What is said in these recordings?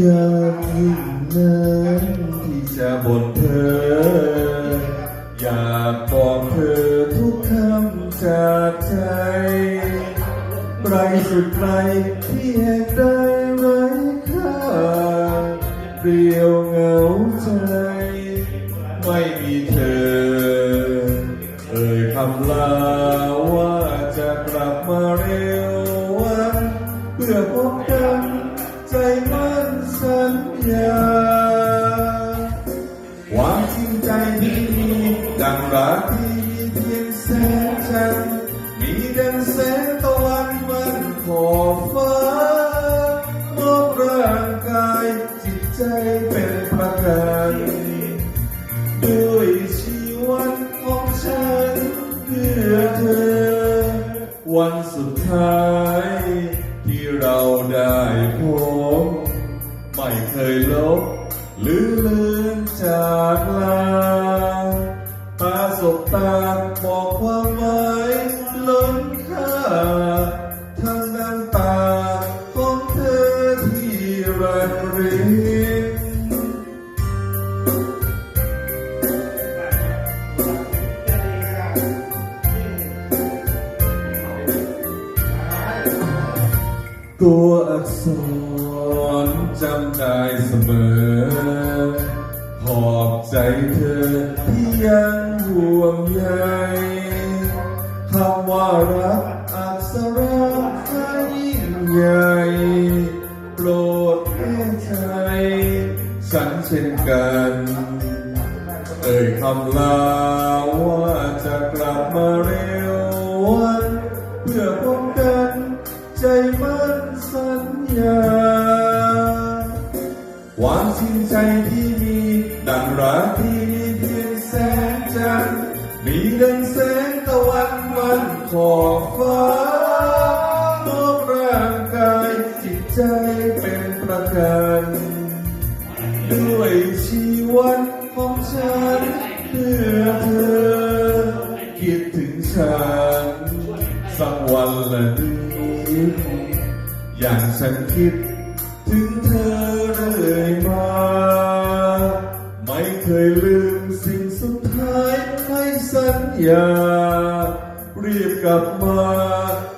อยากยิ่งนั้นที่จะบ่นเธอ อยากบอกเธอทุกคำจากใจไรสุดไรที่แหกได้ไรค่าเรียวเหงาใจ ไม่มีเธอ เอ่ยคำลาว่าจะกลับมาเร็ววันเพื่อพบกันใจ ญาความจริงใจที่มีดังรักที่เพียงแสงจันทร์มีดังแสงตะวันมันขอบฟ้ามอบร่างกายจิตใจเป็นประกันด้วยชีวิตของฉันเพื่อเธอ วันสุดท้ายที่เราได้พบ เคยลบหรือลืมจากลาตาสบตาบอกความหมายล้นค่าทั้งน้ำตาของเธอที่รันรินตัวอักษร จำได้เสมอขอบใจเธอที่ยังห่วงใยคำว่ารักอักษรให้ยิ่งใหญ่โปรดให้ใจฉันเช่นกัน เอ่ยคำลาว่าจะกลับมาเร็ ความจริงใจที่มีดังรักที่มีเพียงแสงจันทร์มีดังแสงตะวันมันขอบฟ้ามอบร่างกายจิตใจเป็นประกันด้วยชีวิตของฉันเพื่อเธอคิดถึงฉันสักวันละนิดอย่างฉันคิดถึงเธอ เคยลืมสิ่งสุดท้ายให้สัญญา รีบกลับมา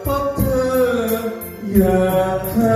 พบเธอ อยากหา